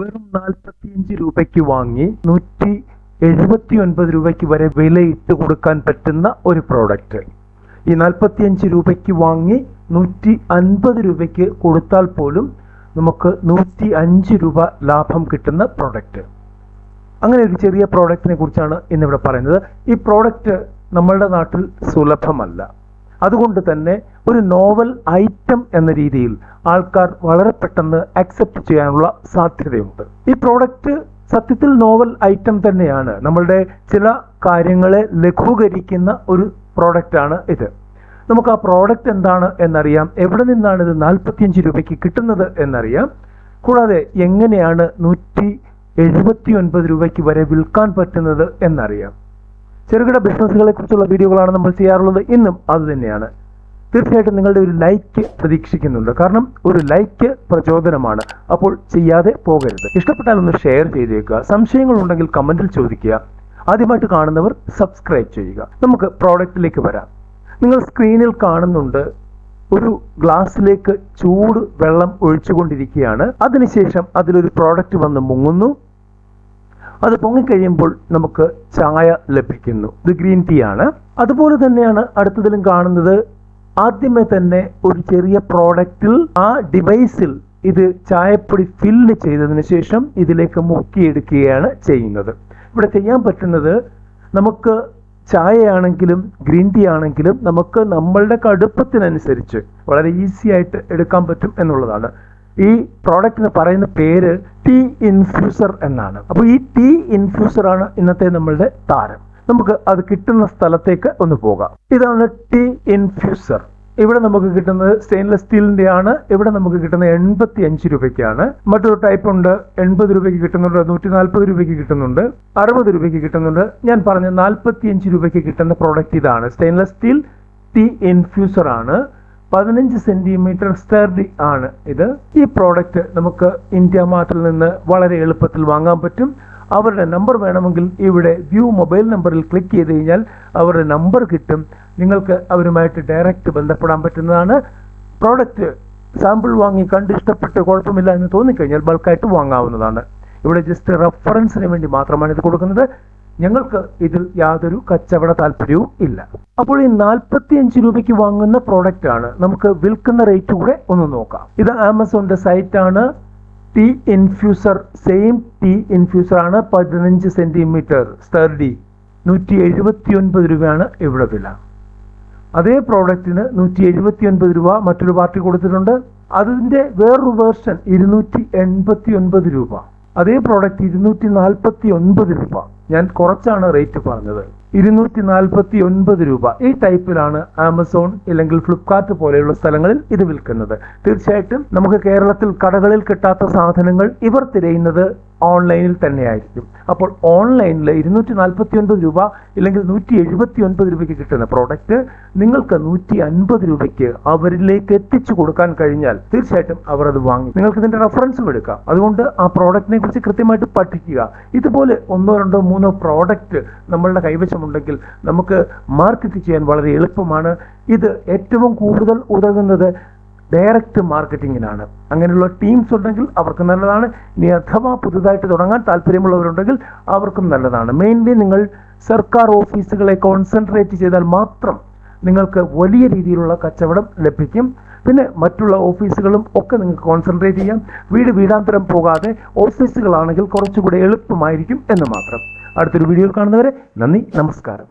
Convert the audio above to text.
വെറും നാൽപ്പത്തിയഞ്ച് രൂപയ്ക്ക് വാങ്ങി നൂറ്റി എഴുപത്തി ഒൻപത് രൂപയ്ക്ക് വരെ വിലയിട്ട് കൊടുക്കാൻ പറ്റുന്ന ഒരു പ്രോഡക്റ്റ് ഈ നാൽപ്പത്തിയഞ്ച് രൂപയ്ക്ക് വാങ്ങി നൂറ്റി അൻപത് രൂപയ്ക്ക് കൊടുത്താൽ പോലും നമുക്ക് നൂറ്റി അഞ്ച് രൂപ ലാഭം കിട്ടുന്ന പ്രോഡക്റ്റ് അങ്ങനെ ഒരു ചെറിയ പ്രോഡക്റ്റിനെ കുറിച്ചാണ് ഇന്നിവിടെ പറയുന്നത്. ഈ പ്രോഡക്റ്റ് നമ്മളുടെ നാട്ടിൽ സുലഭമല്ല. അതുകൊണ്ട് തന്നെ ഒരു നോവൽ ഐറ്റം എന്ന രീതിയിൽ ആൾക്കാർ വളരെ പെട്ടെന്ന് അക്സെപ്റ്റ് ചെയ്യാനുള്ള സാധ്യതയുണ്ട്. ഈ പ്രോഡക്റ്റ് സത്യത്തിൽ നോവൽ ഐറ്റം തന്നെയാണ്. നമ്മളുടെ ചില കാര്യങ്ങളെ ലഘൂകരിക്കുന്ന ഒരു പ്രോഡക്റ്റാണ് ഇത്. നമുക്ക് ആ പ്രോഡക്റ്റ് എന്താണ് എന്നറിയാം. എവിടെ നിന്നാണ് ഇത് നാൽപ്പത്തിയഞ്ച് രൂപയ്ക്ക് കിട്ടുന്നത് എന്നറിയാം. കൂടാതെ എങ്ങനെയാണ് നൂറ്റി എഴുപത്തി ഒൻപത് രൂപയ്ക്ക് വരെ വിൽക്കാൻ പറ്റുന്നത് എന്നറിയാം. ചെറുകിട ബിസിനസ്സുകളെ കുറിച്ചുള്ള വീഡിയോകളാണ് നമ്മൾ ചെയ്യാറുള്ളത്. ഇന്നും അത് തന്നെയാണ്. തീർച്ചയായിട്ടും നിങ്ങളുടെ ഒരു ലൈക്ക് പ്രതീക്ഷിക്കുന്നുണ്ട്. കാരണം ഒരു ലൈക്ക് പ്രചോദനമാണ്. അപ്പോൾ ചെയ്യാതെ പോകരുത്. ഇഷ്ടപ്പെട്ടാൽ ഒന്ന് ഷെയർ ചെയ്തേക്കുക. സംശയങ്ങൾ ഉണ്ടെങ്കിൽ കമന്റിൽ ചോദിക്കുക. ആദ്യമായിട്ട് കാണുന്നവർ സബ്സ്ക്രൈബ് ചെയ്യുക. നമുക്ക് പ്രോഡക്റ്റിലേക്ക് വരാം. നിങ്ങൾ സ്ക്രീനിൽ കാണുന്നുണ്ട് ഒരു ഗ്ലാസ്സിലേക്ക് ചൂട് വെള്ളം ഒഴിച്ചുകൊണ്ടിരിക്കുകയാണ്. അതിനുശേഷം അതിലൊരു പ്രോഡക്റ്റ് വന്ന് മുങ്ങുന്നു. അത് പൊങ്ങിക്കഴിയുമ്പോൾ നമുക്ക് ചായ ലഭിക്കുന്നു. ഇത് ഗ്രീൻ ടീ ആണ്. അതുപോലെ തന്നെയാണ് അടുത്തതിലും കാണുന്നത് ആദ്യമേ തന്നെ ഒരു ചെറിയ പ്രോഡക്റ്റിൽ ആ ഡിവൈസിൽ ഇത് ചായപ്പൊടി ഫില്ല് ചെയ്തതിന് ശേഷം ഇതിലേക്ക് മുക്കിയെടുക്കുകയാണ് ചെയ്യുന്നത്. ഇവിടെ ചെയ്യാൻ പറ്റുന്നത് നമുക്ക് ചായയാണെങ്കിലും ഗ്രീൻ ടീ ആണെങ്കിലും നമുക്ക് നമ്മളുടെ കടുപ്പത്തിനനുസരിച്ച് വളരെ ഈസി ആയിട്ട് എടുക്കാൻ പറ്റും എന്നുള്ളതാണ്. ഈ പ്രോഡക്റ്റിന് പറയുന്ന പേര് ടീ ഇൻഫ്യൂസർ എന്നാണ്. അപ്പോൾ ഈ ടീ ഇൻഫ്യൂസർ ആണ് ഇന്നത്തെ നമ്മളുടെ താരം. നമുക്ക് അത് കിട്ടുന്ന സ്ഥലത്തേക്ക് ഒന്ന് പോകാം. ഇതാണ് ടീ ഇൻഫ്യൂസർ ഇവിടെ നമുക്ക് കിട്ടുന്നത് സ്റ്റെയിൻലെസ് സ്റ്റീലിന്റെ ആണ്. ഇവിടെ നമുക്ക് കിട്ടുന്നത് എൺപത്തി അഞ്ച് രൂപയ്ക്കാണ്. മറ്റൊരു ടൈപ്പ് ഉണ്ട്. എൺപത് രൂപയ്ക്ക് കിട്ടുന്നുണ്ട്. നൂറ്റി നാൽപ്പത് രൂപയ്ക്ക് കിട്ടുന്നുണ്ട്. അറുപത് രൂപയ്ക്ക് കിട്ടുന്നുണ്ട്. ഞാൻ പറഞ്ഞ നാൽപ്പത്തി അഞ്ച് രൂപയ്ക്ക് കിട്ടുന്ന പ്രോഡക്റ്റ് ഇതാണ്. സ്റ്റെയിൻലെസ് സ്റ്റീൽ ടീ ഇൻഫ്യൂസർ ആണ്. പതിനഞ്ച് സെന്റിമീറ്റർ സ്റ്റർഡി ആണ് ഇത്. ഈ പ്രോഡക്റ്റ് നമുക്ക് ഇന്ത്യ മാർട്ടിൽ നിന്ന് വളരെ എളുപ്പത്തിൽ വാങ്ങാൻ പറ്റും. അവരുടെ നമ്പർ വേണമെങ്കിൽ ഇവിടെ വ്യൂ മൊബൈൽ നമ്പറിൽ ക്ലിക്ക് ചെയ്ത് കഴിഞ്ഞാൽ അവരുടെ നമ്പർ കിട്ടും. നിങ്ങൾക്ക് അവരുമായിട്ട് ഡയറക്റ്റ് ബന്ധപ്പെടാൻ പറ്റുന്നതാണ്. പ്രോഡക്റ്റ് സാമ്പിൾ വാങ്ങി കണ്ട് ഇഷ്ടപ്പെട്ട് കുഴപ്പമില്ല എന്ന് തോന്നിക്കഴിഞ്ഞാൽ ബൾക്കായിട്ട് വാങ്ങാവുന്നതാണ്. ഇവിടെ ജസ്റ്റ് റെഫറൻസിന് വേണ്ടി മാത്രമാണ് ഇത് കൊടുക്കുന്നത്. ഞങ്ങൾക്ക് ഇതിൽ യാതൊരു കച്ചവട താല്പര്യവും ഇല്ല. അപ്പോൾ ഈ നാൽപ്പത്തി അഞ്ച് രൂപയ്ക്ക് വാങ്ങുന്ന പ്രോഡക്റ്റ് ആണ് നമുക്ക് വിൽക്കുന്ന റേറ്റ് കൂടെ ഒന്ന് നോക്കാം. ഇത് ആമസോണിന്റെ സൈറ്റ് ആണ്. Tea infuser same tea infuser ആണ്. പതിനഞ്ച് സെന്റിമീറ്റർ സ്റ്റർഡി നൂറ്റി എഴുപത്തി ഒൻപത് രൂപയാണ് ഇവിടെ വില. അതേ പ്രോഡക്റ്റിന് നൂറ്റി എഴുപത്തി ഒൻപത് രൂപ മറ്റൊരു പാർട്ടി കൊടുത്തിട്ടുണ്ട്. അതിന്റെ വേറൊരു വേർഷൻ ഇരുന്നൂറ്റി എൺപത്തി ഒൻപത് രൂപ. അതേ പ്രോഡക്റ്റ് ഇരുന്നൂറ്റി നാൽപ്പത്തി ഒൻപത് രൂപ. ഞാൻ കുറച്ചാണ് റേറ്റ് പറഞ്ഞത്. ഇരുന്നൂറ്റി നാൽപ്പത്തി ഒൻപത് രൂപ. ഈ ടൈപ്പിലാണ് ആമസോൺ അല്ലെങ്കിൽ ഫ്ലിപ്കാർട്ട് പോലെയുള്ള സ്ഥലങ്ങളിൽ ഇത് വിൽക്കുന്നത്. തീർച്ചയായിട്ടും നമുക്ക് കേരളത്തിൽ കടകളിൽ കിട്ടാത്ത സാധനങ്ങൾ ഇവർ തിരയുന്നത് ഓൺലൈനിൽ തന്നെയായിരിക്കും. അപ്പോൾ ഓൺലൈനിൽ ഇരുന്നൂറ്റി നാൽപ്പത്തി ഒൻപത് രൂപ ഇല്ലെങ്കിൽ നൂറ്റി എഴുപത്തി ഒൻപത് രൂപയ്ക്ക് കിട്ടുന്ന പ്രോഡക്റ്റ് നിങ്ങൾക്ക് നൂറ്റി അൻപത് രൂപയ്ക്ക് അവരിലേക്ക് എത്തിച്ചു കൊടുക്കാൻ കഴിഞ്ഞാൽ തീർച്ചയായിട്ടും അവർ അത് വാങ്ങി. നിങ്ങൾക്ക് ഇതിന്റെ റെഫറൻസും എടുക്കാം. അതുകൊണ്ട് ആ പ്രോഡക്റ്റിനെ കുറിച്ച് കൃത്യമായിട്ട് പഠിക്കുക. ഇതുപോലെ ഒന്നോ രണ്ടോ മൂന്നോ പ്രോഡക്റ്റ് നമ്മളുടെ കൈവശമുണ്ടെങ്കിൽ നമുക്ക് മാർക്കറ്റ് ചെയ്യാൻ വളരെ എളുപ്പമാണ്. ഇത് ഏറ്റവും കൂടുതൽ ഉതകുന്നത് ഡയറക്റ്റ് മാർക്കറ്റിങ്ങിനാണ് അങ്ങനെയുള്ള ടീംസ് ഉണ്ടെങ്കിൽ അവർക്ക് നല്ലതാണ്. ഇനി അഥവാ പുതുതായിട്ട് തുടങ്ങാൻ താല്പര്യമുള്ളവരുണ്ടെങ്കിൽ അവർക്കും നല്ലതാണ്. മെയിൻലി നിങ്ങൾ സർക്കാർ ഓഫീസുകളെ കോൺസെൻട്രേറ്റ് ചെയ്താൽ മാത്രം നിങ്ങൾക്ക് വലിയ രീതിയിലുള്ള കച്ചവടം ലഭിക്കും. പിന്നെ മറ്റുള്ള ഓഫീസുകളും ഒക്കെ നിങ്ങൾക്ക് കോൺസെൻട്രേറ്റ് ചെയ്യാം. വീട് വീടാന്തരം പോകാതെ ഓഫീസുകളാണെങ്കിൽ കുറച്ചുകൂടെ എളുപ്പമായിരിക്കും എന്ന് മാത്രം. അടുത്തൊരു വീഡിയോയിൽ കാണുന്നവരെ നന്ദി നമസ്കാരം.